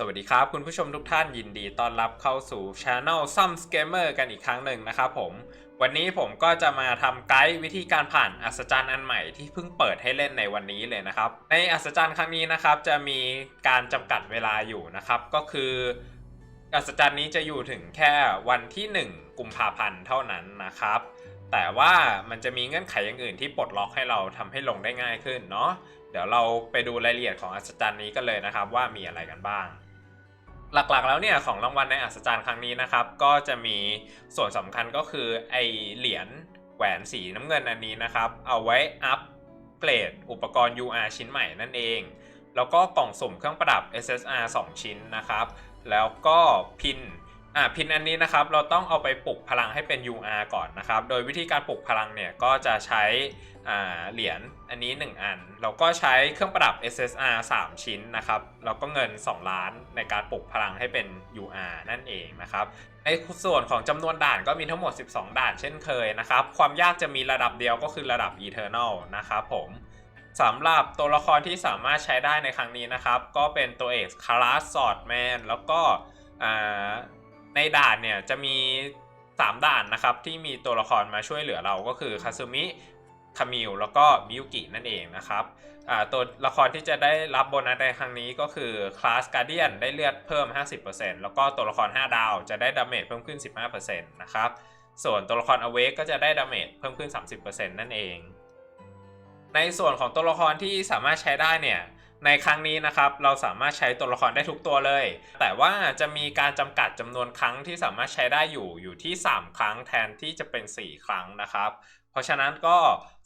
สวัสดีครับ คุณผู้ชมทุกท่านยินดีต้อนรับเข้าสู่ช anel Some Scammer กันอีกครั้งหนึ่งนะครับผม วันนี้ผมก็จะมาทำไกด์วิธีการผ่านอัศจรรย์อันใหม่ที่เพิ่งเปิดให้เล่นในวันนี้เลยนะครับ ในอัศจรรย์ครั้งนี้นะครับ จะมีการจำกัดเวลาอยู่นะครับ ก็คือ อัศจรรย์นี้จะอยู่ถึงแค่วันที่ 1 กุมภาพันธ์เท่านั้นนะครับ แต่ว่ามันจะมีเงื่อนไขอย่างอื่นที่ปลดล็อกให้เราทำให้ลงได้ง่ายขึ้นเนาะเดี๋ยวเราไปดูรายละเอียดของอัศจรรย์นี้กันเลยนะครับ ว่ามีอะไรกันบ้าง หลักๆแล้วเนี่ยของรางวัลในอัศจรรย์ครั้งนี้นะครับ ก็จะมีส่วนสำคัญก็คือไอเหรียญแหวนสีน้ำเงินอันนี้นะครับ เอาไว้อัปเกรดอุปกรณ์ UR ชิ้นใหม่นั่นเอง แล้วก็กล่องสุ่มเครื่องประดับ SSR 2 ชิ้นนะครับ แล้วก็พิน อ่าพินอันนี้นะครับเราต้องเอาไปปลุกพลังให้เป็น UR ก่อนนะครับ โดยวิธีการปลุกพลังเนี่ยก็จะใช้อ่าเหรียญอันนี้ 1 อันแล้วก็ใช้เครื่องประดับ SSR 3 ชิ้นนะครับแล้วก็เงิน 2 ล้านในการปลุกพลังให้เป็น UR นั่นเองนะครับในส่วนของจำนวนด่านก็มีทั้งหมด 12 ด่านเช่นเคยนะครับ ความยากจะมีระดับเดียวก็คือระดับ Eternal นะครับผมสำหรับตัวละครที่สามารถใช้ได้ในครั้งนี้นะครับ ก็เป็นตัวเอกคาราสซอดแมนแล้วก็อ่า ในด่านเนี่ยจะมี 3 ด่านนะครับ ที่มีตัวละครมาช่วยเหลือเราก็คือคาซึมิคามิลแล้วก็มิยุกินั่นเองนะครับอ่าตัวละครที่จะได้รับโบนัสในครั้งนี้ก็คือคลาสการเดียนได้เลือดเพิ่ม 50%แล้วก็ตัวละคร 5 ดาวจะได้ดาเมจเพิ่มขึ้น 15%นะครับส่วนตัวละครอเวกก็จะได้ดาเมจเพิ่มขึ้น 30%นั่นเอง ในส่วนของตัวละครที่สามารถใช้ได้เนี่ย ในครั้งนี้นะครับเราสามารถใช้ตัวละครได้ทุกตัวเลย แต่ว่าจะมีการจำกัดจำนวนครั้งที่สามารถใช้ได้อยู่อยู่ที่ 3 ครั้งแทนที่จะเป็น 4 ครั้งนะครับ เพราะฉะนั้นก็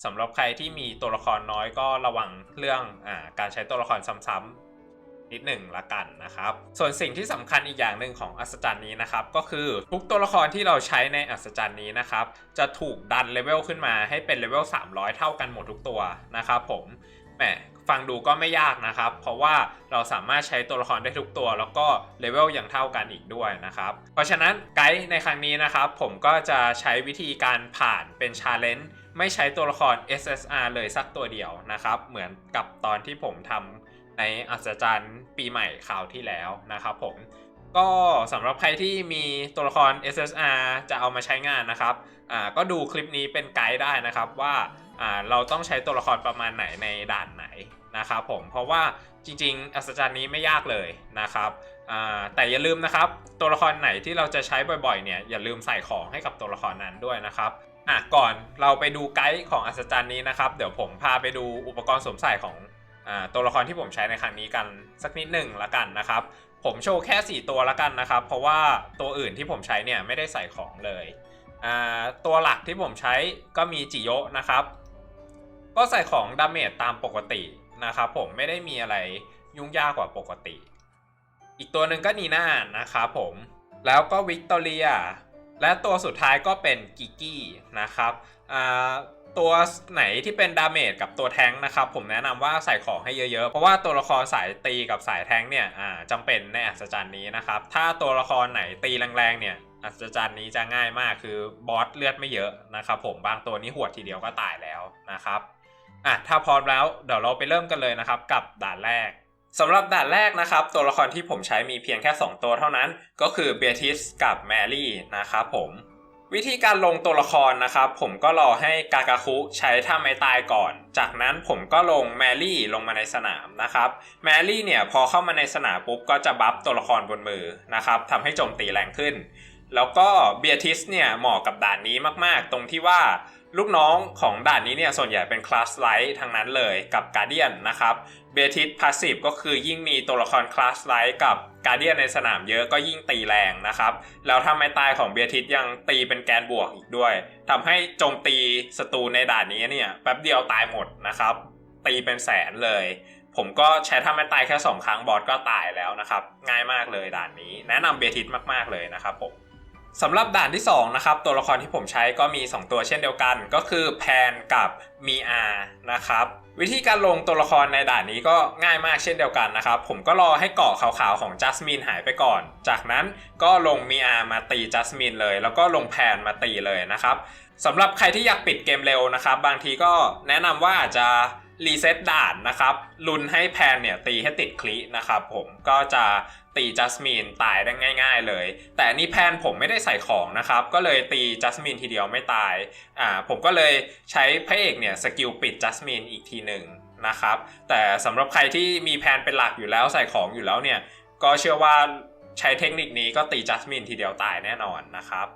สำหรับใครที่มีตัวละครน้อยก็ระวังเรื่องอการใช้ตัวละครซ้ำๆนิดหนึ่งละกันนะครับ ส่วนสิ่งที่สำคัญอีกอย่างหนึ่งของอัศจรรย์นี้นะครับ ก็คือทุกตัวละครที่เราใช้ในอัศจรรย์นี้นะครับ จะถูกดันเลเวลขึ้นมาให้เป็นเลเวล300 เท่ากันหมดทุกตัวนะครับผม แหม ฟังดูก็ไม่ยากนะครับ เพราะว่าเราสามารถใช้ตัวละครได้ทุกตัว แล้วก็เลเวลอยังเท่ากันอีกด้วยนะครับ เพราะฉะนั้นไกด์ในครั้งนี้นะครับ ผมก็จะใช้วิธีการผ่านเป็นชาเลนจ์ไม่ใช้ตัวละคร SSR เลยสักตัวเดียวนะครับ เหมือนกับตอนที่ผมทำในอัศจรรย์ปีใหม่คราวที่แล้วนะครับผมก็สำหรับใครที่มีตัวละคร SSR จะเอามาใช้งานนะครับ อ่า ก็ดูคลิปนี้เป็นไกด์ได้นะครับว่า เราต้องใช้ตัวละครประมาณไหนในด่านไหนนะครับผมเพราะว่าจริงๆ อัศจรรย์นี้ไม่ยากเลยนะครับแต่อย่าลืมนะครับ ตัวละครไหนที่เราจะใช้บ่อยๆเนี่ยอย่าลืมใส่ของให้กับตัวละครนั้นด้วยนะครับอะก่อนเราไปดูไกด์ของอัศจรรย์นี้นะครับ เดี๋ยวผมพาไปดูอุปกรณ์สวมใส่ของอตัวละครที่ผมใช้ในครั้งนี้กันสักนิดหนึ่งละกันนะครับ ผมโชว์แค่ 4 ตัวละกันนะครับ เพราะว่าตัวอื่นที่ผมใช้เนี่ยไม่ได้ใส่ของเลยตัวหลักที่ผมใช้ก็มีจิโยะนะครับ ก็ใส่ของดาเมจตามปกตินะครับผมไม่ได้มีอะไรยุ่งยากกว่าปกติ อีกตัวหนึ่งก็นีน่านะครับผมแล้วก็วิกตอเรียและตัวสุดท้ายก็เป็นกิกกี้นะครับอ่าตัวไหนที่เป็นดาเมจกับตัวแท้งนะครับ ผมแนะนำว่าใส่ของให้เยอะๆ เพราะว่าตัวละครสายตีกับสายแท้งเนี่ยอ่าจำเป็นในอัศจรรย์นี้นะครับ ถ้าตัวละครไหนตีแรงๆเนี่ยอัศจรรย์นี้จะง่ายมากคือบอสเลือดไม่เยอะนะครับผมบางตัวนี้หวดทีเดียวก็ตายแล้วนะครับ อะถ้าพร้อมแล้วเดี๋ยวเราไปเริ่มกันเลยนะครับ กับด่านแรกสำหรับด่านแรกนะครับ ตัวละครที่ผมใช้มีเพียงแค่ 2 ตัวเท่านั้น ก็คือเบทิสกับแมรี่นะครับผมวิธีการลงตัวละครนะครับ ผมก็รอให้กากาคุใช้ท่าไม้ตายก่อน จากนั้นผมก็ลงแมรี่ลงมาในสนามนะครับแมรี่เนี่ยพอเข้ามาในสนามปุ๊บก็จะบัฟตัวละครบนมือนะครับทำให้โจมตีแรงขึ้น แล้วก็เบียทิสเนี่ยเหมาะกับด่านนี้มากๆ ตรงที่ว่า ลูกน้องของด่านนี้เนี่ยส่วนใหญ่เป็นคลาสไลท์ทั้งนั้นเลยกับการเดียนนะครับเบทิสพาสซีฟก็คือยิ่งมีตัวละครคลาสไลท์กับการเดียนในสนามเยอะก็ยิ่งตีแรงนะครับแล้วถ้าไม้ตายของเบทิสยังตีเป็นแกนบวกอีกด้วยทำให้โจมตีศัตรูในด่านนี้เนี่ยแป๊บเดียวตายหมดนะครับตีเป็นแสนเลย ผมก็ใช้ท่าไม้ตายแค่ 2 ครั้งบอสก็ตายแล้วนะครับง่ายมากเลยด่านนี้ แนะนำเบทิสมากๆเลยนะครับผม สำหรับด่านที่2นะครับตัวละครที่ผมใช้ก็มี 2 ตัวเช่นเดียวกัน ก็คือแพนกับมีอานะครับวิธีการลงตัวละครในด่านนี้ก็ง่ายมากเช่นเดียวกันนะครับ ผมก็รอให้เกาะขาวๆของจัสมินหายไปก่อน จากนั้นก็ลงมีอามาตีจัสมินเลย แล้วก็ลงแพนมาตีเลยนะครับสำหรับใครที่อยากปิดเกมเร็วนะครับ บางทีก็แนะนำว่าอาจจะ รีเซ็ตด่านนะครับลุนให้แพนเนี่ยตีให้ติดคลินะครับผมก็จะตีจัสมินตายได้ง่าย ๆ เลย แต่นนี่แพนผมไม่ได้ใส่ของนะครับก็เลยตีจัสมินทีเดียวไม่ตายอ่าผมก็เลยใช้พระเอกเนี่ยสกิลปิดจัสมินอีกทีหนึ่งนะครับแต่สำหรับใครที่มีแพนเป็นหลักอยู่แล้วใส่ของอยู่แล้วเนี่ยก็เชื่อว่าใช้เทคนิคนี้ก็ตีจัสมินทีเดียวตายแน่นอนนะครับ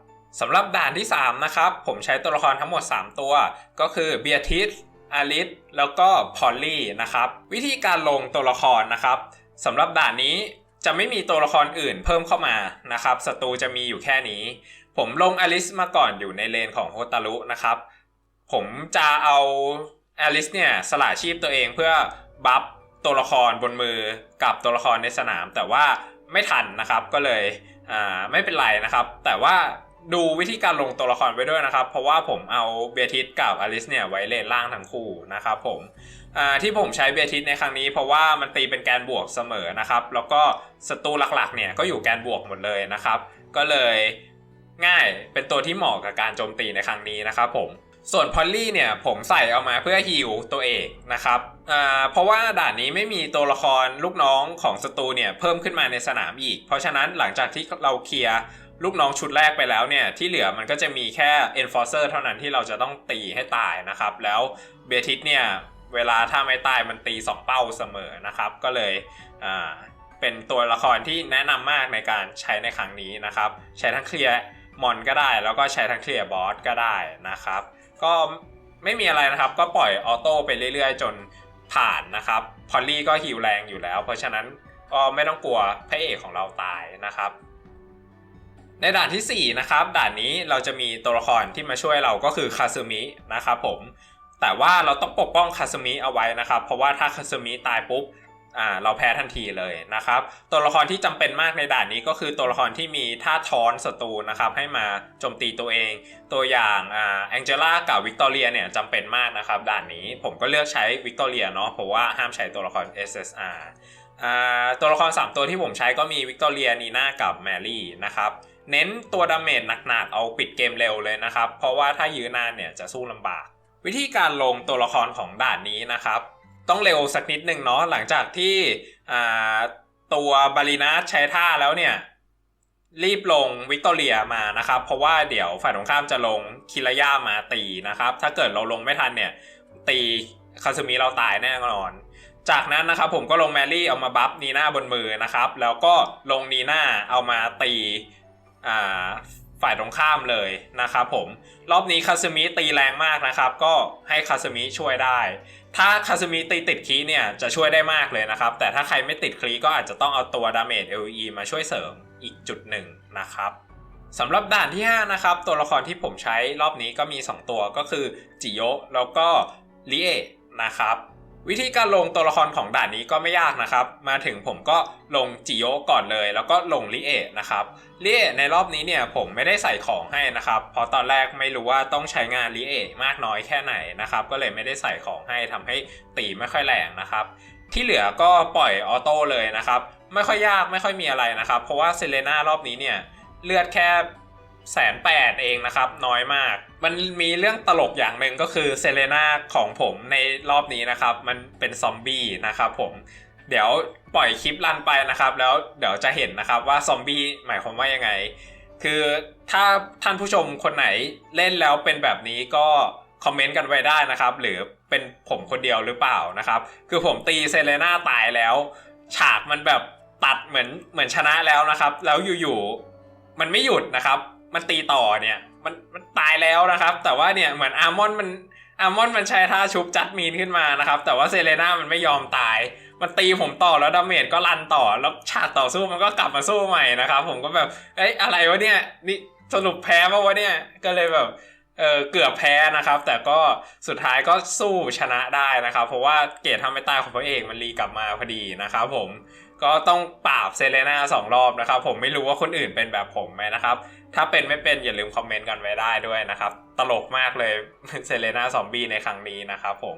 สำหรับด่านที่ 3 นะครับ ผมใช้ตัวละครทั้งหมด 3 ตัว ก็คือเบียทิส อาริสแล้วก็พอลลี่นะครับ วิธีการลงตัวละครนะครับสำหรับด่านนี้จะไม่มีตัวละครอื่นเพิ่มเข้ามานะครับศัตรูจะมีอยู่แค่นี้ ผมลงอลิสมาก่อนอยู่ในเลนของโฮตารุนะครับ ผมจะเอาอลิสเนี่ยสละชีพตัวเองเพื่อบัฟตัวละครบนมือกับตัวละครในสนาม แต่ว่าไม่ทันนะครับก็เลยอ่าไม่เป็นไรนะครับ แต่ว่า ดูวิธีการลงตัวละครไว้ด้วยนะครับ เพราะว่าผมเอาเบทิสกับอลิสเนี่ยไว้เลนล่างทั้งคู่นะครับผมที่ผมใช้เบทิสในครั้งนี้ เพราะว่ามันตีเป็นแกนบวกเสมอนะครับ แล้วก็ศัตรูหลักๆเนี่ยก็อยู่แกนบวกหมดเลยนะครับ ก็เลยง่ายเป็นตัวที่เหมาะกับการโจมตีในครั้งนี้นะครับผมส่วนพอลลี่เนี่ยผมใส่เอามาเพื่อฮิวตัวเอกนะครับเพราะว่าด่านนี้ไม่มีตัวละครลูกน้องของศัตรูเนี่ยเพิ่มขึ้นมาในสนามอีก เพราะฉะนั้นหลังจากที่เราเคลียร์ ลูกน้องชุดแรกไปแล้วเนี่ย ที่เหลือมันก็จะมีแค่ Enforcer เท่านั้นที่เราจะต้องตีให้ตายนะครับ แล้วเบทิสเนี่ย เวลาถ้าไม่ตายมันตี 2 เป้าเสมอนะครับ ก็เลยอ่าเป็นตัวละครที่แนะนำมากในการใช้ในครั้งนี้นะครับ ใช้ทั้งเคลียร์มอนก็ได้ แล้วก็ใช้ทั้งเคลียร์บอสก็ได้นะครับ ก็ไม่มีอะไรนะครับ ก็ปล่อยออโต้ไปเรื่อยๆ จนผ่านนะครับ พอลลี่ก็ฮิวแรงอยู่แล้ว เพราะฉะนั้นก็ไม่ต้องกลัวพระเอกของเราตายนะครับ ในด่านที่ 4 นะครับ ด่านนี้เราจะมีตัวละครที่มาช่วยเราก็คือคาซึมินะครับผม แต่ว่าเราต้องปกป้องคาซึมิเอาไว้นะครับ เพราะว่าถ้าคาซึมิตายปุ๊บอ่าเราแพ้ทันทีเลยนะครับ ตัวละครที่จำเป็นมากในด่านนี้ก็คือตัวละครที่มีท่าท้อนศัตรูนะครับให้มาโจมตีตัวเอง ตัวอย่างอ่าแองเจล่ากับวิกตอเรียเนี่ยจำเป็นมากนะครับด่านนี้ผมก็เลือกใช้วิกตอเรียเนาะเพราะว่าห้ามใช้ตัวละคร SSR อ่าตัวละคร 3 ตัวที่ผมใช้ก็มีวิกตอเรียนีน่ากับแมรี่นะครับ เน้นตัวดาเมจหนักๆเอาปิดเกมเร็วเลยนะครับ เพราะว่าถ้ายื้อนานเนี่ยจะสู้ลำบาก วิธีการลงตัวละครของด่านนี้นะครับ ต้องเร็วสักนิดหนึ่งเนาะหลังจากที่ตัวบาลีนาใช้ท่าแล้วเนี่ยรีบลงวิกตอเรียมานะครับ เพราะว่าเดี๋ยวฝ่ายตรงข้ามจะลงคิรายามาตีนะครับ ถ้าเกิดเราลงไม่ทันเนี่ย ตีคาซึมิเราตายแน่นอน จากนั้นนะครับผมก็ลงแมรี่เอามาบัฟนีน่าบนมือนะครับ แล้วก็ลงนีน่าเอามาตี ฝ่ายตรงข้ามเลยนะครับผม รอบนี้คาซึมิตีแรงมากนะครับ ก็ให้คาซึมิช่วยได้ ถ้าคาซึมิตีติดคีเนี่ยจะช่วยได้มากเลยนะครับ แต่ถ้าใครไม่ติดคีก็อาจจะต้องเอาตัวดาเมจ LE มาช่วยเสริมอีกจุดหนึ่งนะครับสำหรับด่านที่ 5 นะครับ ตัวละครที่ผมใช้รอบนี้ก็มี 2 ตัวก็คือจิโยแล้วก็ลิเอะนะครับ วิธีการลงตัวละครของด่านนี้ก็ไม่ยากนะครับ มาถึงผมก็ลงจิโยก่อนเลย แล้วก็ลงลิเอะนะครับลิเอะในรอบนี้เนี่ยผมไม่ได้ใส่ของให้นะครับ เพราะตอนแรกไม่รู้ว่าต้องใช้งานลิเอะมากน้อยแค่ไหนนะครับ ก็เลยไม่ได้ใส่ของให้ทำให้ตีไม่ค่อยแรงนะครับ ที่เหลือก็ปล่อยออโต้เลยนะครับ ไม่ค่อยยากไม่ค่อยมีอะไรนะครับ เพราะว่าเซเลน่ารอบนี้เนี่ยเลือดแค่ แสนแปดเองนะครับน้อยมาก มันมีเรื่องตลกอย่างหนึ่งก็คือเซเลน่าของผมในรอบนี้นะครับ มันเป็นซอมบี้นะครับผมเดี๋ยวปล่อยคลิปรันไปนะครับ แล้วเดี๋ยวจะเห็นนะครับว่าซอมบี้หมายความว่ายังไง คือถ้าท่านผู้ชมคนไหนเล่นแล้วเป็นแบบนี้ก็คอมเมนต์กันไว้ได้นะครับ หรือเป็นผมคนเดียวหรือเปล่านะครับ คือผมตีเซเลน่าตายแล้ว ฉากมันแบบตัดเหมือนเหมือนชนะแล้วนะครับ แล้วอยู่ๆมันไม่หยุดนะครับ มันตีต่อเนี่ยมันมันตายแล้วนะครับ แต่ว่าเนี่ยเหมือนอาร์มอนมันอาร์มอนมันใช้ท่าชุบจัดมีนขึ้นมานะครับ แต่ว่าเซเลน่ามันไม่ยอมตาย มันตีผมต่อแล้วดาเมจก็รันต่อแล้วฉากต่อสู้มันก็กลับมาสู้ใหม่นะครับ ผมก็แบบเอ้ยอะไรวะเนี่ยนี่สรุปแพ้ปะวะเนี่ยก็เลยแบบเออเกือบแพ้นะครับ แต่ก็สุดท้ายก็สู้ชนะได้นะครับ เพราะว่าเกรดทำไม่ตายของพระเอกมันรีกลับมาพอดีนะครับผม ก็ต้องปราบเซเลน่าสองรอบนะครับ ผมไม่รู้ว่าคนอื่นเป็นแบบผมไหมนะครับ ถ้าเป็นไม่เป็นอย่าลืมคอมเมนต์กันไว้ได้ด้วยนะครับ ตลกมากเลยเซเลน่าซอมบี้ในครั้งนี้นะครับผม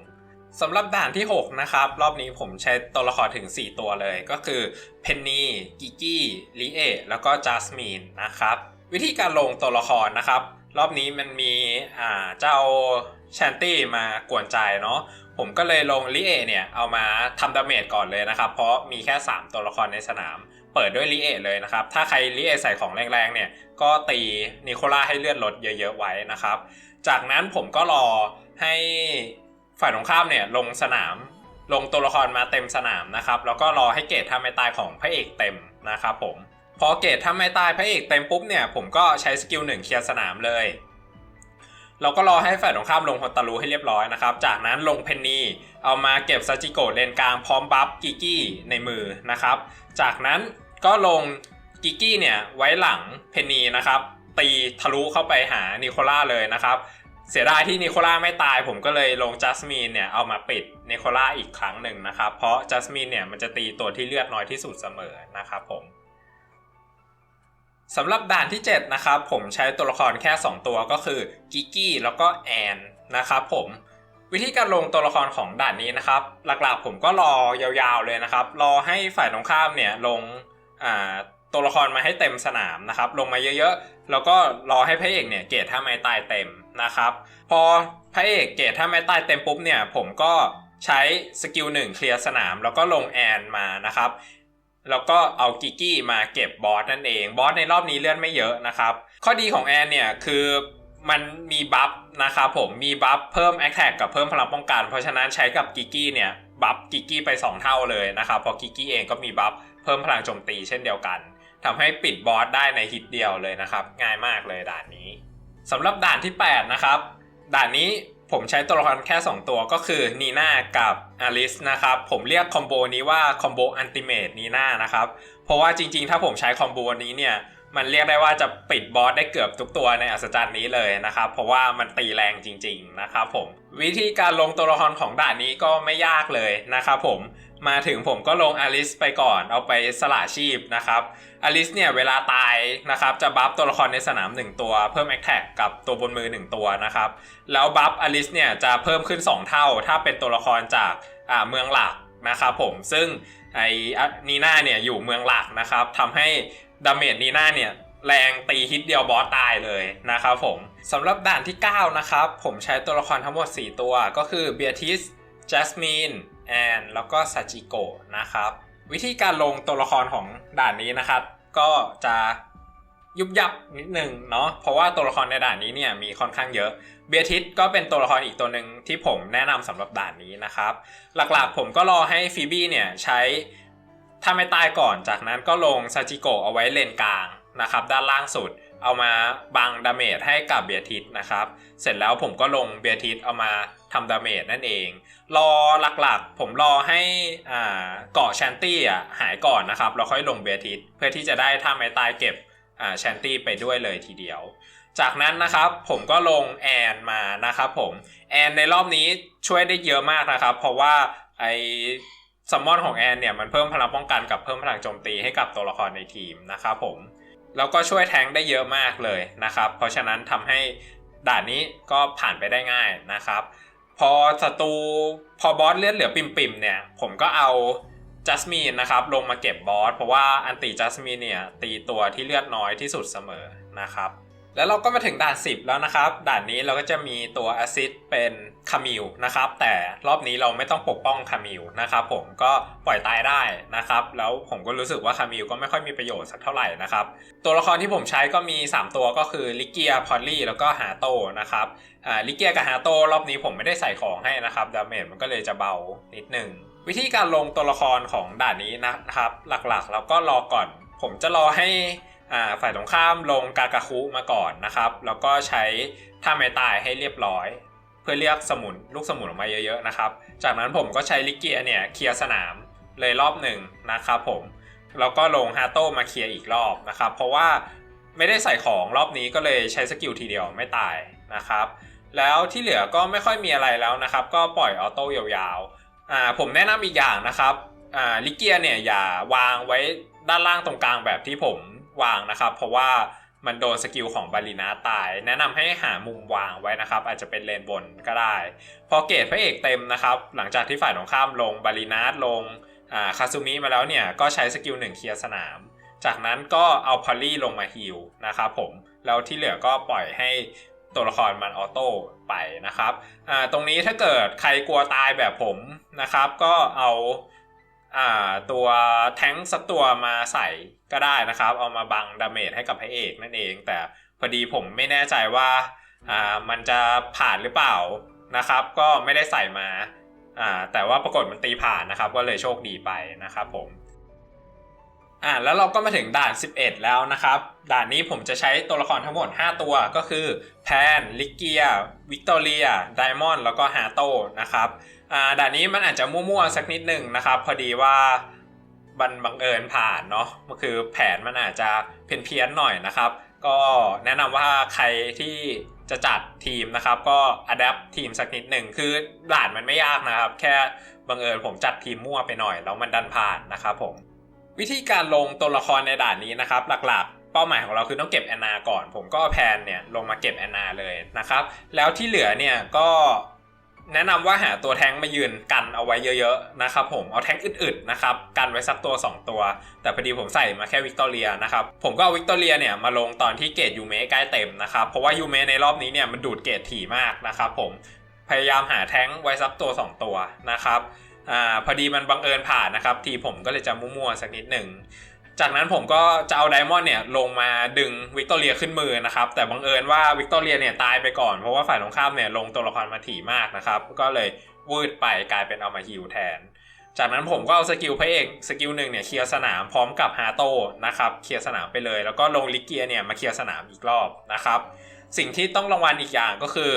สำหรับด่านที่ 6 นะครับ รอบนี้ผมใช้ตัวละครถึง 4 ตัวเลยก็คือเพนนีกิกี้ลิเอแล้วก็จัสมินนะครับ วิธีการลงตัวละครนะครับ รอบนี้มันมีอ่าเจ้าแชนตี้มากวนใจเนาะ ผมก็เลยลงลิเอเนี่ยเอามาทำดาเมจก่อนเลยนะครับ เพราะมีแค่ 3 ตัวละครในสนาม เปิดด้วยลิเอเลยนะครับ ถ้าใครลิเอใส่ของแรงๆเนี่ยก็ตีนิโคล่าให้เลือดลดเยอะๆไว้นะครับ จากนั้นผมก็รอให้ฝ่ายตรงข้ามเนี่ยลงสนามลงตัวละครมาเต็มสนามนะครับแล้วก็รอให้เกรดทำไม่ตายของพระเอกเต็มนะครับผมพอเกรดทำไม่ตายพระเอกเต็มปุ๊บเนี่ยผมก็ใช้สกิลหนึ่งเคลียร์สนามเลย เราก็รอให้ฝ่ายตรงข้ามลงฮอนตารูให้เรียบร้อยนะครับ จากนั้นลงเพนนีเอามาเก็บซาจิโกะเลนกลางพร้อมบัฟกิกี้ในมือนะครับ จากนั้นก็ลงกิกี้เนี่ยไว้หลังเพนนีนะครับ ตีทะลุเข้าไปหานิโคล่าเลยนะครับ เสียดายที่นิโคล่าไม่ตายผมก็เลยลงจัสมินเนี่ยเอามาปิดนิโคล่าอีกครั้งหนึ่งนะครับ เพราะจัสมินเนี่ยมันจะตีตัวที่เลือดน้อยที่สุดเสมอนะครับผม สำหรับด่านที่ 7 นะครับ ผมใช้ตัวละครแค่ 2 ตัวก็คือกิกกี้แล้วก็แอนนะครับผมวิธีการลงตัวละครของด่านนี้นะครับ หลักๆผมก็รอยาวๆเลยนะครับ รอให้ฝ่ายตรงข้ามเนี่ยลงตัวละครมาให้เต็มสนามนะครับ ลงมาเยอะๆ แล้วก็รอให้พระเอกเนี่ยเกรดถ้าไม้ตายเต็มนะครับ พอพระเอกเกรดถ้าไม้ตายเต็มปุ๊บเนี่ยผมก็ใช้สกิลหนึ่งเคลียร์สนาม แล้วก็ลงแอนมานะครับ แล้วก็เอากิกกี้มาเก็บบอสนั่นเอง บอสในรอบนี้เลื่อนไม่เยอะนะครับ ข้อดีของแอนเนี่ยคือมันมีบัฟนะครับผมมีบัฟเพิ่มแอคแท็กกับเพิ่มพลังป้องกัน เพราะฉะนั้นใช้กับกิกกี้เนี่ยบัฟกิกกี้ไป 2 เท่าเลยนะครับเพราะกิกกี้เองก็มีบัฟเพิ่มพลังโจมตีเช่นเดียวกันทำให้ปิดบอสได้ในฮิตเดียวเลยนะครับ ง่ายมากเลยด่านนี้สำหรับด่านที่ 8 นะครับ ด่านนี้ ผมใช้ตัวละครแค่ 2 ตัวก็คือนีน่ากับอลิสนะครับ ผมเรียกคอมโบนี้ว่าคอมโบอันติเมตนีน่านะครับ เพราะว่าจริงๆ ถ้าผมใช้คอมโบนี้เนี่ย มันเรียกได้ว่าจะปิดบอสได้เกือบทุกตัวในอัศจรรย์นี้เลยนะครับ เพราะว่ามันตีแรงจริง ๆ นะครับผม วิธีการลงตัวละครของด่านนี้ก็ไม่ยากเลยนะครับผม มาถึงผมก็ลงอลิสไปก่อนเอาไปสละชีพนะครับอลิสเนี่ยเวลาตายนะครับจะบัฟตัวละครในสนาม 1 ตัว เพิ่มแอคแท็กกับตัวบนมือ 1 ตัวนะครับแล้วบัฟอลิสเนี่ยจะเพิ่มขึ้น 2 เท่า ถ้าเป็นตัวละครจากอ่าเมืองหลักนะครับผมซึ่งไอ้นีน่าเนี่ยอยู่เมืองหลักนะครับทำให้ดาเมจนีน่าเนี่ยแรงตีฮิตเดียวบอสตายเลยนะครับผมสำหรับด่านที่ 9 นะครับ ผมใช้ตัวละครทั้งหมด 4 ตัวก็คือเบียทิสจัสมิน แอนแล้วก็ซาจิโกะนะครับ วิธีการลงตัวละครของด่านนี้นะครับ ก็จะยุบยับนิดนึงเนาะเพราะว่าตัวละครในด่านนี้เนี่ยมีค่อนข้างเยอะเบียทิสก็เป็นตัวละครอีกตัวหนึ่งที่ผมแนะนำสำหรับด่านนี้นะครับ หลักๆผมก็รอให้ฟีบี้เนี่ยใช้ถ้าไม่ตายก่อนจากนั้นก็ลงซาจิโกะเอาไว้เลนกลางนะครับ ด้านล่างสุด เอามาบังดาเมจให้กับเบียทิสนะครับ เสร็จแล้วผมก็ลงเบียทิสเอามาทำดาเมจนั่นเอง รอหลักๆ ผมรอให้อ่าเกาะแชนตี้อะหายก่อนนะครับแล้วค่อยลงเบียทิสเพื่อที่จะได้ถ้าไม่ตายเก็บอ่าแชนตี้ไปด้วยเลยทีเดียว จากนั้นนะครับผมก็ลงแอนมานะครับผมแอนในรอบนี้ช่วยได้เยอะมากนะครับ เพราะว่าไอซัมมอนของแอนเนี่ยมันเพิ่มพลังป้องกันกับเพิ่มพลังโจมตีให้กับตัวละครในทีมนะครับผม แล้วก็ช่วยแทงได้เยอะมากเลยนะครับ เพราะฉะนั้นทำให้ด่านนี้ก็ผ่านไปได้ง่ายนะครับ พอศัตรูพอบอสเลือดเหลือปิ่มๆเนี่ย ผมก็เอาจัสมินนะครับลงมาเก็บบอสเพราะว่าอันติจัสมินเนี่ยตีตัวที่เลือดน้อยที่สุดเสมอนะครับ แล้วเราก็มาถึงด่าน 10 แล้วนะครับ ด่านนี้เราก็จะมีตัวแอซิดเป็นคามิลนะครับ แต่รอบนี้เราไม่ต้องปกป้องคามิลนะครับ ผมก็ปล่อยตายได้นะครับ แล้วผมก็รู้สึกว่าคามิลก็ไม่ค่อยมีประโยชน์สักเท่าไหร่นะครับ ตัวละครที่ผมใช้ก็มี 3 ตัวก็คือลิเกียพอลลี่แล้วก็ฮาโตนะครับอ่าลิเกียกับฮาโตรอบนี้ผมไม่ได้ใส่ของให้นะครับดาเมจมันก็เลยจะเบานิดนึงวิธีการลงตัวละครของด่านนี้นะครับ หลักๆ เราก็รอก่อน ผมจะรอให้ ฝ่ายตรงข้ามลงกากาคุมาก่อนนะครับ แล้วก็ใช้ท่าไม้ตายให้เรียบร้อย เพื่อเรียกสมุนลูกสมุนออกมาเยอะๆนะครับ จากนั้นผมก็ใช้ลิเกียเนี่ยเคลียร์สนามเลยรอบหนึ่งนะครับผมแล้วก็ลงฮาโต้มาเคลียร์อีกรอบนะครับ เพราะว่าไม่ได้ใส่ของรอบนี้ก็เลยใช้สกิลทีเดียวไม่ตายนะครับ แล้วที่เหลือก็ไม่ค่อยมีอะไรแล้วนะครับ ก็ปล่อยออโต้ยาวๆอ่าผมแนะนำอีกอย่างนะครับอ่าลิเกียเนี่ยอย่าวางไว้ด้านล่างตรงกลางแบบที่ผม วางนะครับ เพราะว่ามันโดนสกิลของบาลีนาตาย แนะนำให้หามุมวางไว้นะครับ อาจจะเป็นเลนบนก็ได้ พอเกรดพระเอกเต็มนะครับ หลังจากที่ฝ่ายตรงข้ามลงบาลีนาตลงคาซูมิมาแล้วเนี่ย ก็ใช้สกิลหนึ่งเคลียร์สนาม จากนั้นก็เอาพอลลี่ลงมาฮิลนะครับผม แล้วที่เหลือก็ปล่อยให้ตัวละครมันออโต้ไปนะครับ ตรงนี้ถ้าเกิดใครกลัวตายแบบผมนะครับ ก็เอา ตัวแท้งสักตัวมาใส่ก็ได้นะครับ เอามาบังดาเมจให้กับพระเอกนั่นเอง แต่พอดีผมไม่แน่ใจว่าอ่ามันจะผ่านหรือเปล่านะครับ ก็ไม่ได้ใส่มาอ่าแต่ว่าปรากฏมันตีผ่านนะครับ ก็เลยโชคดีไปนะครับผมอ่าแล้วเราก็มาถึงด่าน 11 แล้วนะครับ ด่านนี้ผมจะใช้ตัวละครทั้งหมด 5 ตัวก็คือแพนลิเกียวิกตอเรียไดมอนด์แล้วก็ฮาโตนะครับ ด่านนี้มันอาจจะมั่วๆสักนิดหนึ่งนะครับ พอดีว่าบันบังเอิญผ่านเนาะก็คือแผนมันอาจจะเพี้ยนๆหน่อยนะครับ ก็แนะนำว่าใครที่จะจัดทีมนะครับ ก็อัดแอปทีมสักนิดหนึ่งคือด่านมันไม่ยากนะครับ แค่บังเอิญผมจัดทีมมั่วไปหน่อยแล้วมันดันผ่านนะครับผมวิธีการลงตัวละครในด่านนี้นะครับ หลักๆ เป้าหมายของเราคือต้องเก็บแอนนาก่อน ผมก็แพนเนี่ยลงมาเก็บแอนนาเลยนะครับ แล้วที่เหลือเนี่ยก็ แนะนำว่าหาตัวแท้งมายืนกันเอาไว้เยอะๆนะครับผมเอาแท้งอึดๆนะครับกันไว้สักตัว 2 ตัว แต่พอดีผมใส่มาแค่วิกตอเรียนะครับผมก็เอาวิกตอเรียเนี่ยมาลงตอนที่เกรดยูเมะใกล้เต็มนะครับเพราะว่ายูเมะในรอบนี้เนี่ยมันดูดเกรดถี่มากนะครับผมพยายามหาแท้งไว้สักตัว 2 ตัวนะครับอ่าพอดีมันบังเอิญผ่านนะครับทีผมก็เลยจะมั่วๆสักนิดหนึ่ง จากนั้นผมก็จะเอาไดมอนด์เนี่ยลงมาดึงวิกตอเรียขึ้นมือนะครับ แต่บังเอิญว่าวิกตอเรียเนี่ยตายไปก่อน เพราะว่าฝ่ายตรงข้ามเนี่ยลงตัวละครมาถี่มากนะครับ ก็เลยวืดไปกลายเป็นเอามาฮิวแทน จากนั้นผมก็เอาสกิลพระเอกสกิลหนึ่งเนี่ยเคลียร์สนามพร้อมกับฮาโต้นะครับเคลียร์สนามไปเลย แล้วก็ลงลิเกียเนี่ยมาเคลียร์สนามอีกรอบนะครับ สิ่งที่ต้องระวังอีกอย่างก็คือ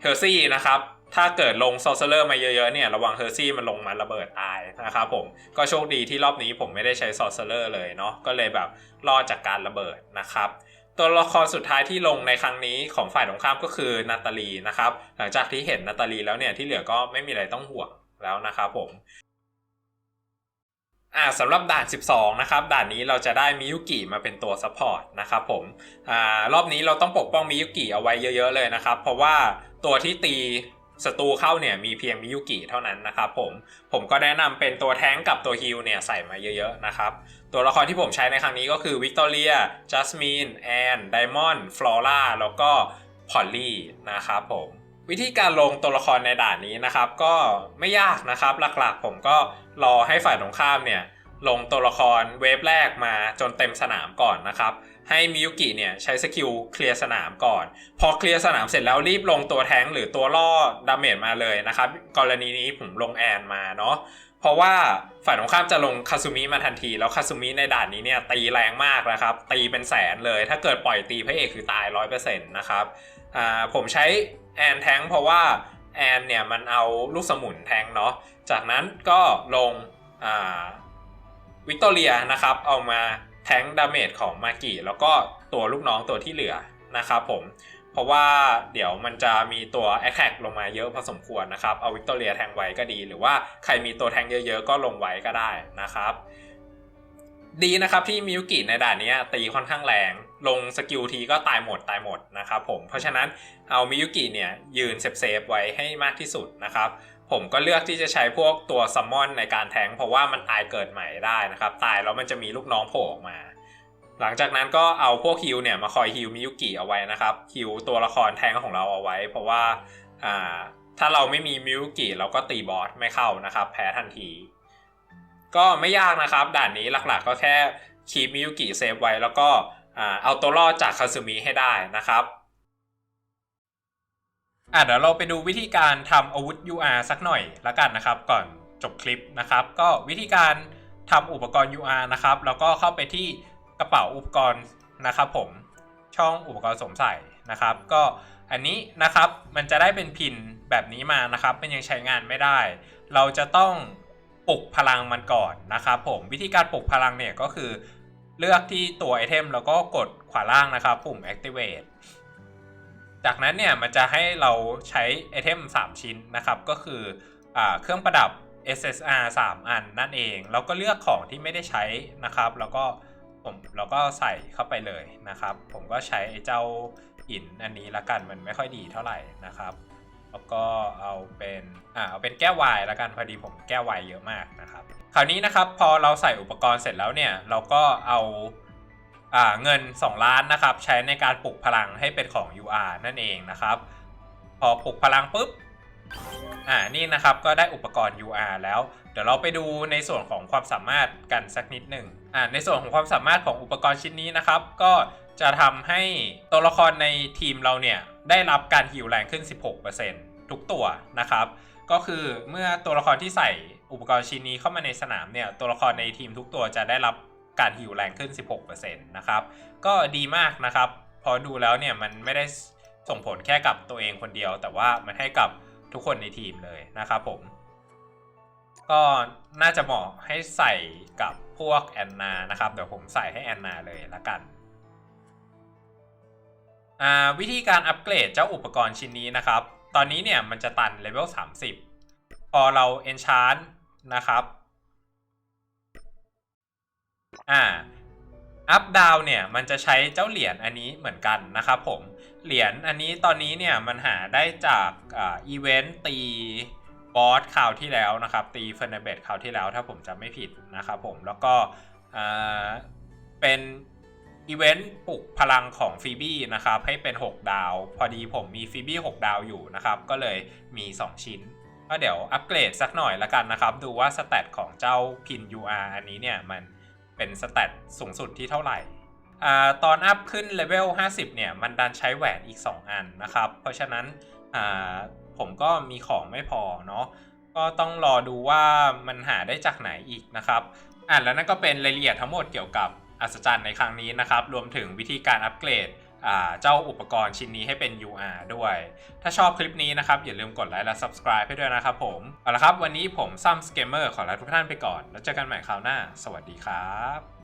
เฮอร์ซี่นะครับ ถ้าเกิดลงซอ r เซอร์มาเยอะๆเนี่ยระวังเฮอร์ซี่มันลงมาระเบิดตายนะครับผมก็โชคดีที่รอบนี้ผมไม่ได้ใช้ซอ r เซอร์เลยเนาะก็เลยแบบรอดจากการระเบิดนะครับตัวละครสุดท้ายที่ลงในครั้งนี้ของฝ่ายตรงข้ามก็คือนาตาลีนะครับหลังจากที่เห็นนาตาลีแล้วเนี่ยที่เหลือก็ไม่มีอะไรต้องห่วงแล้วนะครับผมอ่าสำหรับด่าน 12 นะครับ ด่านนี้เราจะได้มิยุกิมาเป็นตัวซัพพอร์ตนะครับผมอ่ารอบนี้เราต้องปกป้องมิยุกิเอาไว้เยอะ ๆ เลยนะครับ เพราะว่าตัวที่ตี ศัตรูเข้าเนี่ยมีเพียงมิยุกิเท่านั้นนะครับผมผมก็แนะนำเป็นตัวแท้งกับตัวฮิลเนี่ยใส่มาเยอะๆนะครับ ตัวละครที่ผมใช้ในครั้งนี้ก็คือวิกตอเรียจัสมินแอนไดมอนด์ฟลอร่าแล้วก็พอลลี่นะครับผมวิธีการลงตัวละครในด่านนี้นะครับ ก็ไม่ยากนะครับหลักๆ ผมก็รอให้ฝ่ายตรงข้ามเนี่ยลงตัวละครเวฟแรกมาจนเต็มสนามก่อนนะครับ ให้มิยุกิเนี่ยใช้สกิลเคลียร์สนามก่อน พอเคลียร์สนามเสร็จแล้วรีบลงตัวแทงหรือตัวล่อดาเมจมาเลยนะครับ กรณีนี้ผมลงแอนมาเนาะเพราะว่าฝ่ายตรงข้ามจะลงคาซูมิมาทันที แล้วคาซูมิในด่านนี้เนี่ยตีแรงมากนะครับ ตีเป็นแสนเลย ถ้าเกิดปล่อยตีพระเอกคือตายร้อยเปอร์เซ็นต์นะครับอ่าผมใช้แอนแทงเพราะว่าแอนเนี่ยมันเอาลูกสมุนแทงเนาะจากนั้นก็ลงอ่าวิกตอเรียนะครับเอามา แทงดาเมจของมากิแล้วก็ตัวลูกน้องตัวที่เหลือนะครับผม เพราะว่าเดี๋ยวมันจะมีตัว a t t a c k ลงมาเยอะพอสมควรนะครับ เอาวิกตอเรียแทงไว้ก็ดี หรือว่าใครมีตัวแทงเยอะๆ ก็ลงไว้ก็ได้นะครับ ดีนะครับที่มิยุกิในด่านนี้ตีค่อนข้างแรง ลงสกิลทีก็ตายหมดตายหมดนะครับผม เพราะฉะนั้นเอามิยุกิเนี่ยยืนเซฟๆไว้ให้มากที่สุดนะครับ ผมก็เลือกที่จะใช้พวกตัวซัมมอนในการแทงเพราะว่ามันตายเกิดใหม่ได้นะครับ ตายแล้วมันจะมีลูกน้องโผล่ออกมา หลังจากนั้นก็เอาพวกฮิลเนี่ยมาคอยฮิลมิยุกิเอาไว้นะครับฮิลตัวละครแทงของเราเอาไว้ เพราะว่าอ่าถ้าเราไม่มีมิยุกิเราก็ตีบอสไม่เข้านะครับ แพ้ทันที ก็ไม่ยากนะครับ ด่านนี้หลักๆ ก็แค่คีมิยุกิเซฟไว้แล้วก็อเอาตัวรอดจากคาซึมิให้ได้นะครับ อะเดี๋ยวเราไปดูวิธีการทำอาวุธ UR สักหน่อยละกันนะครับ ก่อนจบคลิปนะครับ ก็วิธีการทำอุปกรณ์ UR นะครับ แล้วก็เข้าไปที่กระเป๋าอุปกรณ์นะครับ ผมช่องอุปกรณ์สวมใส่นะครับ ก็อันนี้นะครับมันจะได้เป็นพินแบบนี้มานะครับ มันยังใช้งานไม่ได้ เราจะต้องปลุกพลังมันก่อนนะครับ ผมวิธีการปลุกพลังเนี่ยก็คือเลือกที่ตัวไอเทมแล้วก็กดขวาล่างนะครับ ปุ่ม activate จากนั้นเนี่ยมันจะให้เราใช้ไอเทม 3 ชิ้นนะครับ ก็คืออเครื่องประดับ SSR 3 อันนั่นเอง แล้วก็เลือกของที่ไม่ได้ใช้นะครับ แล้วก็ผมแล้วก็ใส่เข้าไปเลยนะครับ ผมก็ใช้ไอเจ้าหินอันนี้ละกันมันไม่ค่อยดีเท่าไหร่นะครับ แล้วก็เอาเป็นอ่าเอาเป็นแก้ววายละกันพอดีผมแก้ววายเยอะมากนะครับ คราวนี้นะครับพอเราใส่อุปกรณ์เสร็จแล้วเนี่ยเราก็เอา เงิน 2 ล้านนะครับใช้ในการปลุกพลังให้เป็นของ UR นั่นเองนะครับ พอปลุกพลังปุ๊บอ่านี่นะครับก็ได้อุปกรณ์ UR แล้ว เดี๋ยวเราไปดูในส่วนของความสามารถกันสักนิดหนึ่งอ่าในส่วนของความสามารถของอุปกรณ์ชิ้นนี้นะครับ ก็จะทำให้ตัวละครในทีมเราเนี่ยได้รับการฮิวแรงขึ้น 16%ทุกตัวนะครับ ก็คือเมื่อตัวละครที่ใส่อุปกรณ์ชิ้นนี้เข้ามาในสนามเนี่ยตัวละครในทีมทุกตัวจะได้รับ การฮิวแรงขึ้น 16%นะครับ ก็ดีมากนะครับ พอดูแล้วเนี่ยมันไม่ได้ส่งผลแค่กับตัวเองคนเดียว แต่ว่ามันให้กับทุกคนในทีมเลยนะครับผม ก็น่าจะเหมาะให้ใส่กับพวกแอนนานะครับ เดี๋ยวผมใส่ให้แอนนาเลยละกันอ่าวิธีการอัปเกรดเจ้าอุปกรณ์ชิ้นนี้นะครับ ตอนนี้เนี่ยมันจะตันเลเวล30 พอเรา enchant นะครับ อ่าอัพดาวเนี่ยมันจะใช้เจ้าเหรียญอันนี้เหมือนกันนะครับผม เหรียญอันนี้ตอนนี้เนี่ยมันหาได้จากอีเวนต์ตีบอสคราวที่แล้วนะครับ ตีเฟอร์นเบตคราวที่แล้วถ้าผมจำไม่ผิดนะครับผมแล้วก็อ่าเป็นอีเวนต์ปลุกพลังของฟีบี้นะครับให้เป็น 6 ดาว พอดีผมมีฟีบี้6ดาวอยู่นะครับ ก็เลยมี 2 ชิ้นก็เดี๋ยวอัปเกรดสักหน่อยละกันนะครับ ดูว่าสเตตของเจ้าพิน UR อันนี้เนี่ยมัน เป็นสเตตสูงสุดที่เท่าไหร่อตอนอัพขึ้นเลเวล 50 เนี่ย มันดันใช้แหวนอีก 2 อันนะครับ เพราะฉะนั้นผมก็มีของไม่พอเนาะ ก็ต้องรอดูว่ามันหาได้จากไหนอีกนะครับอะแล้วนั่นก็เป็นรายละเอียดทั้งหมดเกี่ยวกับอัศจรรย์ในครั้งนี้นะครับ รวมถึงวิธีการอัปเกรด เจ้าอุปกรณ์ชิ้นนี้ให้เป็น UR ด้วย ถ้าชอบคลิปนี้นะครับ อย่าลืมกดไลค์และ subscribe ให้ด้วยนะครับผม เอาละครับ วันนี้ผมซัมสเกมเมอร์ขอลาทุกท่านไปก่อน แล้วเจอกันใหม่คราวหน้า สวัสดีครับ